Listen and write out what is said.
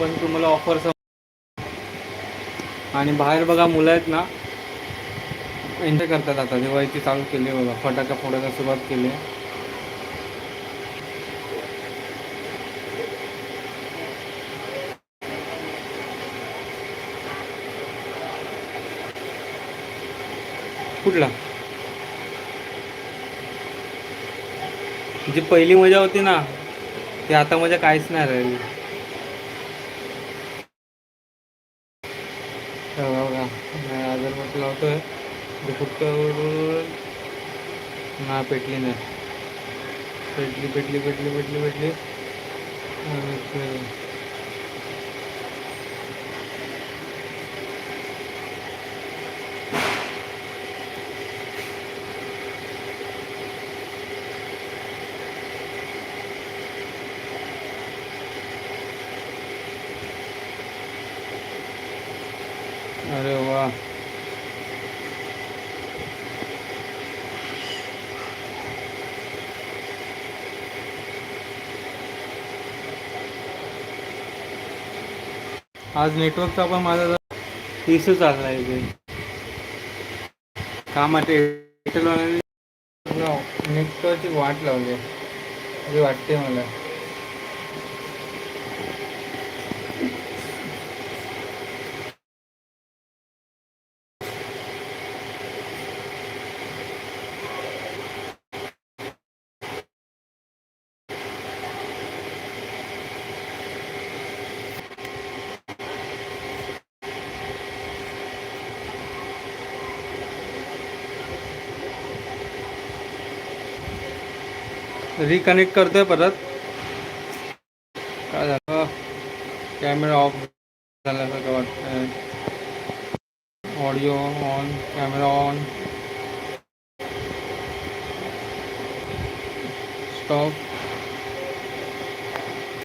पण तुम्हाला ऑफर आणि बाहेर बघा मुलं आहेत ना. एन्जॉय करतात आता. दिवाळीची चालू केली बघा फटाका फोडायला सुरुवात केली. कुठला? जी पहिली मजा होती ना ती आता मजा काहीच नाही राहिली. बघा बघा नाही अगरबत्ती लावतोय? ते ना पेटली नाही. पेटली पेटली पेटली पेटली पेटली. अरे वा. आज नेटवर्कचा पण माझा इश्यू चालला आहे इथे. कामात एअरटेलवाल्याने नेटवर्कची वाट लावली आहे. अशी वाटते मला. रिकनेक्ट करतोय परत। Camera off audio on camera on stop